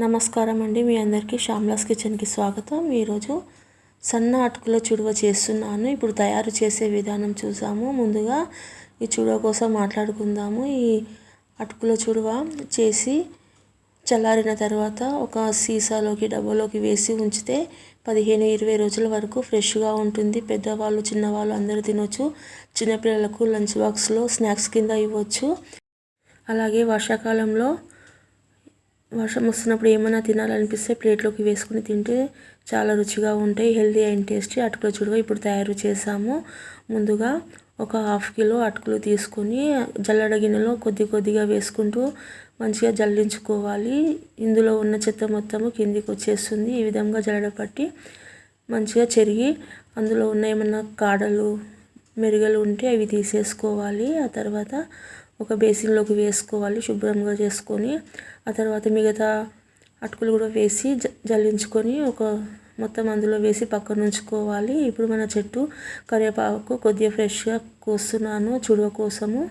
నమస్కారం అండి మీ అందరికీ శ్యామ్లాస్ కిచెన్కి స్వాగతం. ఈరోజు సన్న అటుకుల చుడువ చేస్తున్నాను. ఇప్పుడు తయారు చేసే విధానం చూసాము. ముందుగా ఈ చుడువ కోసం మాట్లాడుకుందాము. ఈ అటుకుల చుడువ చేసి చల్లారిన తర్వాత ఒక సీసాలోకి డబ్బాలోకి వేసి ఉంచితే పదిహేను ఇరవై రోజుల వరకు ఫ్రెష్గా ఉంటుంది. పెద్దవాళ్ళు చిన్నవాళ్ళు అందరూ తినొచ్చు. చిన్నపిల్లలకు లంచ్ బాక్స్లో స్నాక్స్ కింద ఇవ్వచ్చు. అలాగే వర్షాకాలంలో వర్షం వస్తున్నప్పుడు ఏమైనా తినాలనిపిస్తే ప్లేట్లోకి వేసుకుని తింటే చాలా రుచిగా ఉంటాయి హెల్తీ అండ్ టేస్టీ. అటుకుల చుడువ ఇప్పుడు తయారు చేసాము ముందుగా ఒక హాఫ్ కిలో అటుకులు తీసుకొని జల్లడ గిన్నెలో కొద్ది కొద్దిగా వేసుకుంటూ మంచిగా జల్లించుకోవాలి. ఇందులో ఉన్న చెత్త మొత్తము కిందికి వచ్చేస్తుంది. ఈ విధంగా జల్లడ పట్టి మంచిగా చెరిగి అందులో ఉన్న ఏమన్నా కాడలు మెరుగలు ఉంటే అవి తీసేసుకోవాలి. ఆ తర్వాత ఒక బేసిన్లోకి వేసుకోవాలి శుభ్రంగా చేసుకొని ఆ తర్వాత మిగతా అటుకులు కూడా వేసి జల్లించుకొని ఒక మొత్తం అందులో వేసి పక్కన ఉంచుకోవాలి. ఇప్పుడు మన చెట్టు కరివేపాకు కొద్దిగా ఫ్రెష్గా కోస్తున్నాను చుడవ కోసము.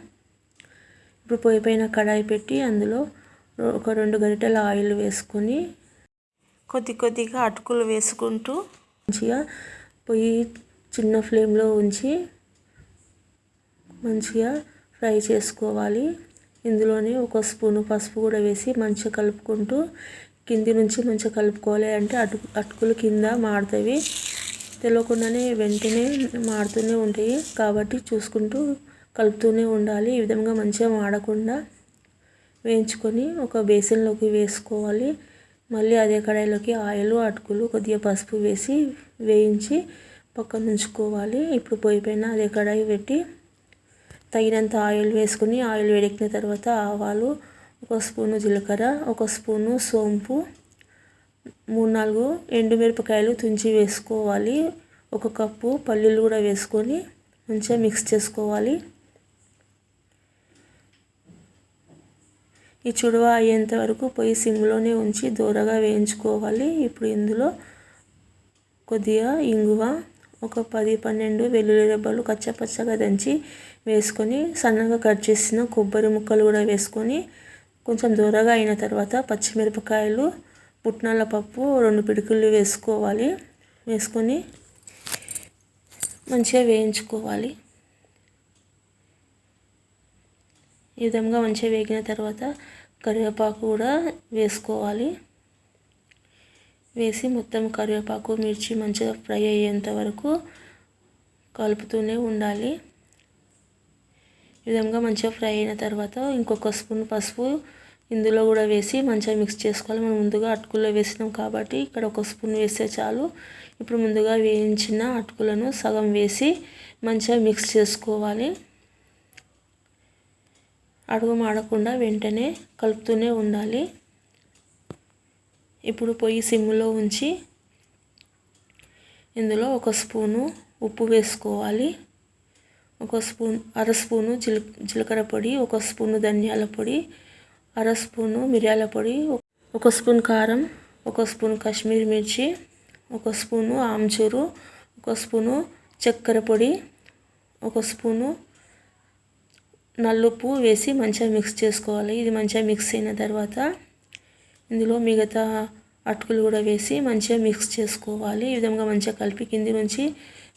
ఇప్పుడు పొయ్యి పైన కడాయి పెట్టి అందులో ఒక రెండు గరిటెల ఆయిల్ వేసుకొని కొద్ది కొద్దిగా అటుకులు వేసుకుంటూ మంచిగా పొయ్యి చిన్న ఫ్లేమ్లో ఉంచి మంచిగా ఫ్రై చేసుకోవాలి. ఇందులోనే ఒక స్పూను పసుపు కూడా వేసి మంచిగా కలుపుకుంటూ కింది నుంచి మంచిగా కలుపుకోవాలి. అంటే అటు అటుకులు కింద మాడతాయి. తెలియకుండానే వెంటనే మాడుతూనే ఉంటాయి. కాబట్టి చూసుకుంటూ కలుపుతూనే ఉండాలి. ఈ విధంగా మంచిగా మాడకుండా వేయించుకొని ఒక బేసిన్లోకి వేసుకోవాలి. మళ్ళీ అదే కడాయిలోకి ఆయిల్ అటుకులు కొద్దిగా పసుపు వేసి వేయించి పక్కన ఉంచుకోవాలి. ఇప్పుడు పొయ్యి పైన అదే కడాయి పెట్టి తగినంత ఆయిల్ వేసుకుని ఆయిల్ వేడెక్కిన తర్వాత ఆవాలు ఒక స్పూను జీలకర్ర ఒక స్పూను సోంపు మూడు నాలుగు ఎండుమిరపకాయలు తుంచి వేసుకోవాలి. ఒక కప్పు పల్లీలు కూడా వేసుకొని మంచిగా మిక్స్ చేసుకోవాలి. ఈ చుడవ అయ్యేంత వరకు పొయ్యి సిమ్లోనే ఉంచి దూరగా వేయించుకోవాలి. ఇప్పుడు ఇందులో కొద్దిగా ఇంగువ ఒక పది పన్నెండు వెల్లుల్లి రెబ్బలు కచ్చపచ్చగా దంచి వేసుకొని సన్నగా కట్ చేసిన కొబ్బరి ముక్కలు కూడా వేసుకొని కొంచెం దూరగా అయిన తర్వాత పచ్చిమిరపకాయలు పుట్నాల పప్పు రెండు పిడుకులు వేసుకోవాలి. వేసుకొని మంచిగా వేయించుకోవాలి. ఈ విధంగా మంచిగా వేగిన తర్వాత కరివేపాకు కూడా వేసుకోవాలి. వేసి మొత్తం కరివేపాకు మిర్చి మంచిగా ఫ్రై అయ్యేంత వరకు కలుపుతూనే ఉండాలి. ఈ విధంగా మంచిగా ఫ్రై అయిన తర్వాత ఇంకొక స్పూన్ పసుపు ఇందులో కూడా వేసి మంచిగా మిక్స్ చేసుకోవాలి. మనం ముందుగా అటుకుల్లో వేసినాం కాబట్టి ఇక్కడ ఒక స్పూన్ వేస్తే చాలు. ఇప్పుడు ముందుగా వేయించిన అటుకులను సగం వేసి మంచిగా మిక్స్ చేసుకోవాలి. అడుగు మాడకుండా వెంటనే కలుపుతూనే ఉండాలి. ఇప్పుడు పొయ్యి సిమ్లో ఉంచి ఇందులో ఒక స్పూను ఉప్పు వేసుకోవాలి. ఒక స్పూన్ అర స్పూను జీల జీలకర్ర పొడి ఒక స్పూను ధనియాల పొడి అర స్పూను మిరియాల పొడి ఒక స్పూన్ కారం ఒక స్పూన్ కాశ్మీర్ మిర్చి ఒక స్పూను ఆమ్చూరు ఒక స్పూను చక్కెర పొడి ఒక స్పూను నల్లుప్పు వేసి మంచిగా మిక్స్ చేసుకోవాలి. ఇది మంచిగా మిక్స్ అయిన తర్వాత ఇందులో మిగతా అటుకులు కూడా వేసి మంచిగా మిక్స్ చేసుకోవాలి. ఈ విధంగా మంచిగా కలిపి కింది నుంచి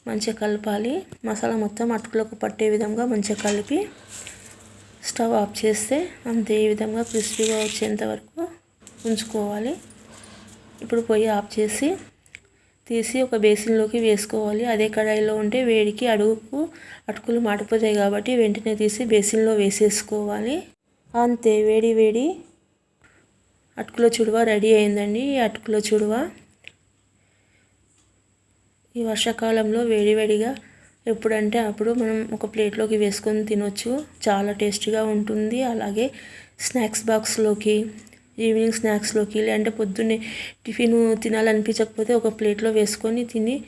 మంచిగా కలపాలి. మసాలా మొత్తం అటుకులకు పట్టే విధంగా మంచిగా కలిపి స్టవ్ ఆఫ్ చేస్తే అంతే ఈ విధంగా క్రిస్పీగా వచ్చేంత వరకు ఉంచుకోవాలి. ఇప్పుడు పొయ్యి ఆఫ్ చేసి తీసి ఒక బేసిన్లోకి వేసుకోవాలి. అదే కడాయిలో ఉంటే వేడికి అడుగుకు అటుకులు మాడిపోతాయి కాబట్టి వెంటనే తీసి బేసిన్లో వేసేసుకోవాలి. అంతే వేడి వేడి. అటుకుల చుడువ రెడీ అయిందండి. ఈ అటుకుల చుడువ ఈ వర్షాకాలంలో వేడివేడిగా ఎప్పుడంటే అప్పుడు మనం ఒక ప్లేట్లోకి వేసుకొని తినొచ్చు. చాలా టేస్టీగా ఉంటుంది. అలాగే స్నాక్స్ బాక్స్లోకి ఈవినింగ్ స్నాక్స్లోకి లేదంటే పొద్దున్నే టిఫిన్ తినాలనిపించకపోతే ఒక ప్లేట్లో వేసుకొని తిని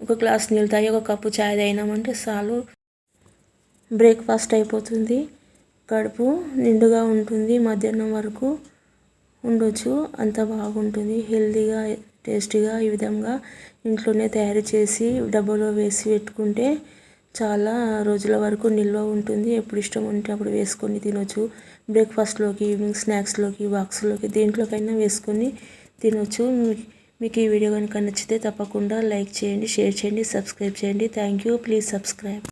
ఒక గ్లాస్ నీళ్ళు తాగి ఒక కప్పు చాయ్ తాగినామంటే చాలు. బ్రేక్ఫాస్ట్ అయిపోతుంది. కడుపు నిండుగా ఉంటుంది. మధ్యాహ్నం వరకు ఉండొచ్చు. అంత బాగుంటుంది. హెల్తీగా టేస్టీగా ఈ విధంగా ఇంట్లోనే తయారు చేసి డబ్బాలో వేసి పెట్టుకుంటే చాలా రోజుల వరకు నిల్వ ఉంటుంది. ఎప్పుడు ఇష్టం ఉంటే అప్పుడు వేసుకొని తినొచ్చు. బ్రేక్ఫాస్ట్లోకి ఈవినింగ్ స్నాక్స్లోకి బాక్స్లోకి దేంట్లోకైనా వేసుకొని తినొచ్చు. మీకు ఈ వీడియో కనుక నచ్చితే తప్పకుండా లైక్ చేయండి షేర్ చేయండి సబ్స్క్రైబ్ చేయండి. Thank you. Please subscribe.